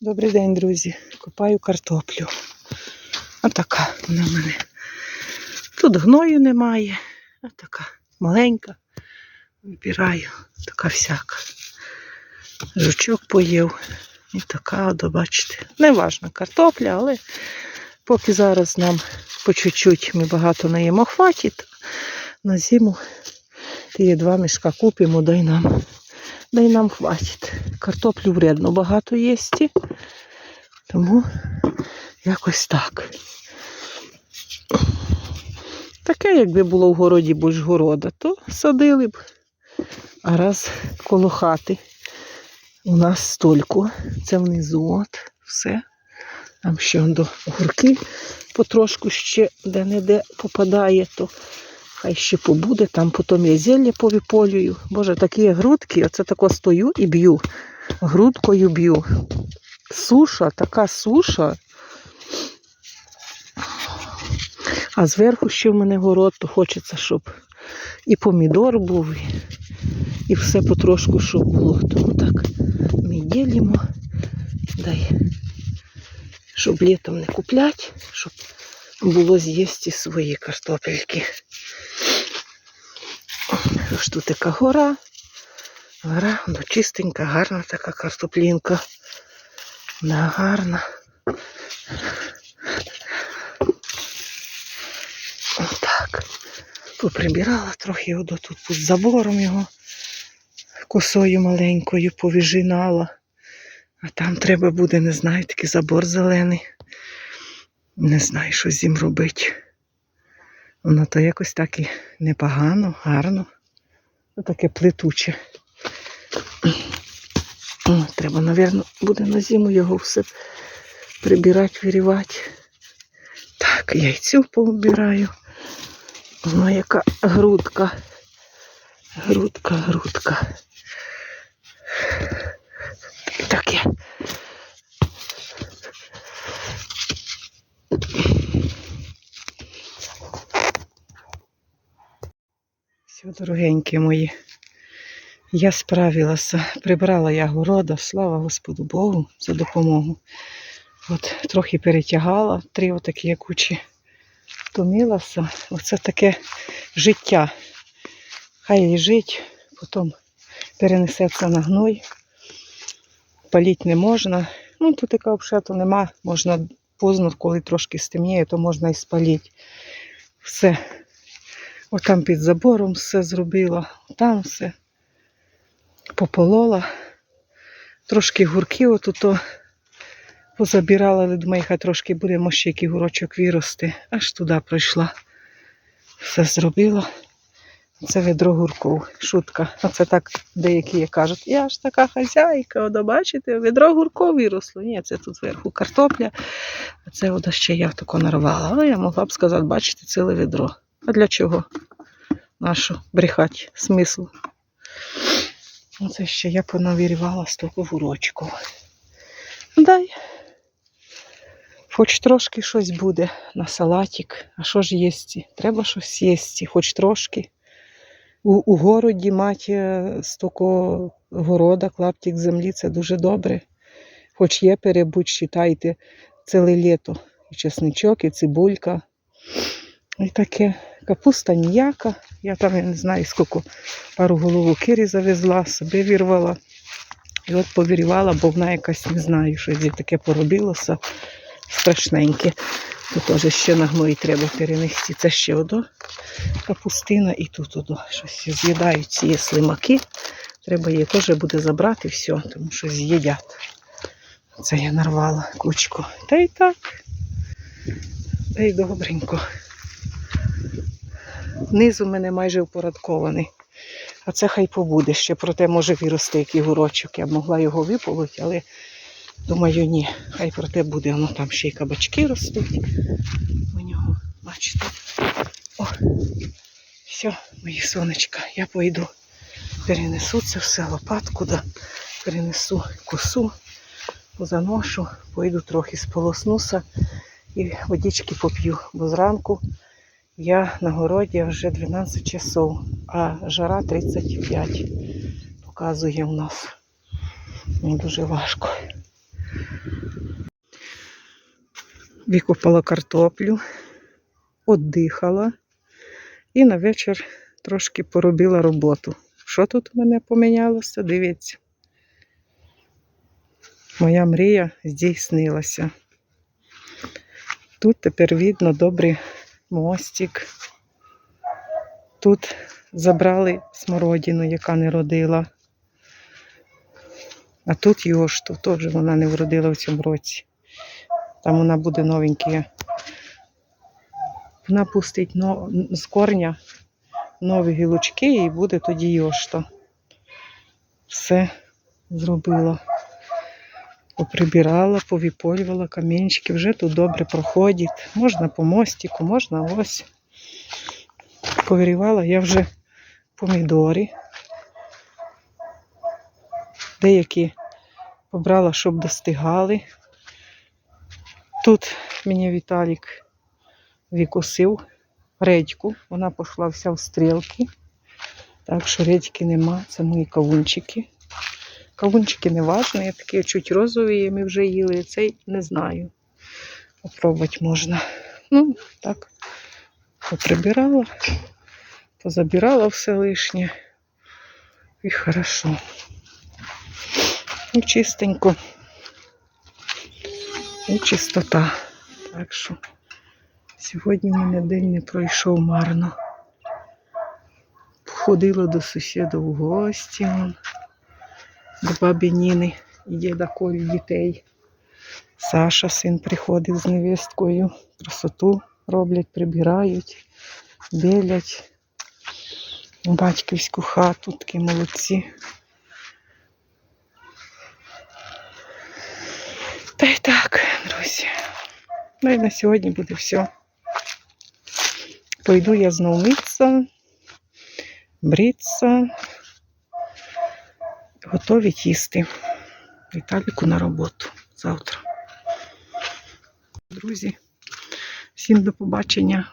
Добрий день, друзі. Копаю картоплю. Отака вона в мене. Тут гною немає. Отака маленька. Вибираю, така всяка. Жучок поїв. І така, от, бачите. Неважна картопля, але поки зараз нам по чуть-чуть ми багато не їмо хватить, на зиму ті два мішка купимо, дай нам, дай нам хватить. Картоплю вредно багато їсти. Тому якось так. Таке, якби було в городі більш города, то садили б. А раз коло хати у нас столько. Це внизу от все. Там ще до гурки потрошку ще де-не-де попадає, то хай ще побуде, там потім я зілля повіполюю. Боже, такі грудки, оце тако стою і б'ю. Грудкою б'ю. Суша, така суша. А зверху ще в мене город, то хочеться, щоб і помідор був, і, все потрошку, щоб було. Тому так ми ділимо, дай, щоб літом не купляти, щоб було з'їсти свої картопельки. Ось тут така гора. Гора, ну чистенька, гарна така картоплінка. Да, гарна. Так. Поприбирала трохи його тут під забором його косою маленькою повіжинала. А там треба буде, не знаю, такий забор зелений. Не знаю, що з ним робити. Воно то якось так і непогано, гарно. Ну, Таке плетуче. Треба, мабуть, буде на зиму його все прибирати, вирівати. Так, яйцю поубираю. Воно яка грудка. Грудка, грудка. Таке. Все, дорогенькі мої. Я справилася, прибрала я города, слава Господу Богу за допомогу. От трохи перетягала, три отакі кучі втомилася. Оце таке життя. Хай лежить, потім перенесеться на гной. Паліть не можна. Ну, тут така взагалі нема. Можна поздно, коли трошки стемніє, то можна і спалити. Все. Отам під забором все зробила, там все пополола. Трошки гурки отут позабирала, хай трошки буде, може ще який гурочок вирости. Аж туди пройшла. Все зробила. Це ведро гурков. Шутка. Оце так деякі кажуть, я ж така хазяйка, ода, бачите, ведро гурков виросло. Ні, це тут зверху картопля. А це ода ще я тако нарвала. Але я могла б сказати, бачите, ціле ведро. А для чого? Нашу брехати смисл. Оце ще я понавірювала стільки гурочків. Дай. Хоч трошки щось буде на салатик. А що ж їсти? Треба щось їсти, хоч трошки. У, у городі мати стільки города, клаптик землі це дуже добре. Хоч є перебудь, считайте, ціле літо. І чесничок, і цибулька. І таке. Капуста ніяка. Я там я не знаю, скільки пару голову кирі завезла, собі вірвала. І от повірвала, бо вона якась не знаю, що зі таке поробилося. Страшненьке. Тут теж ще на гної треба перенести. Це ще одо капустина і тут одо. Щось з'їдають ці слимаки. Треба її теж буде забрати все, тому що з'їдять. Це я нарвала кучку. Та й так. Та й добренько. Низ у мене майже впорядкований. А це хай побуде ще, проте може вирости який гурочок. Я могла його виполоть, але думаю, ні. Хай проте буде. Воно там ще й кабачки ростуть. У нього, бачите. О, все, мої сонечка, я пойду. Перенесу це все лопатку, да, перенесу косу, позаношу, пойду трохи сполоснуся і водички поп'ю, бо зранку я на городі вже 12 часов, а жара 35 показує у нас. Мені дуже важко. Викопала картоплю, віддихала і на вечір трошки поробила роботу. Що тут у мене помінялося? Дивіться. Моя мрія здійснилася. Тут тепер видно добрий мостик. Тут забрали смородину, яка не родила. А тут йошту, теж вона не вродила в цьому році. Там вона буде новенька. Вона пустить но- з корня нові гілочки і буде тоді йошта. Все зробила. Поприбирала, повіполювала камінчики, вже тут добре проходить. Можна по мостику, можна ось. Повирівала я вже помідори. Деякі побрала, щоб достигали. Тут мені Віталік викосив редьку. Вона пішла вся в стрілки. Так що редьки нема, це мої кавунчики. Кавунчики не важні, такі чуть розові, ми вже їли. Цей не знаю. Попробувати можна. Ну, так, поприбирала, позабирала все лишнє. І хорошо. І чистенько. І чистота. Так що сьогодні мене день не пройшов марно. Ходила до сусіда в гості. До бабі Ніни і діда Колі дітей. Саша, син приходив з невісткою. Красоту роблять, прибирають, білять. Батьківську хату, такі молодці. Та й так, друзі. Ну і на сьогодні буде все. Пойду я знову митися, бритися, готовить їсти. Віталіку на роботу завтра. Друзі, всім до побачення.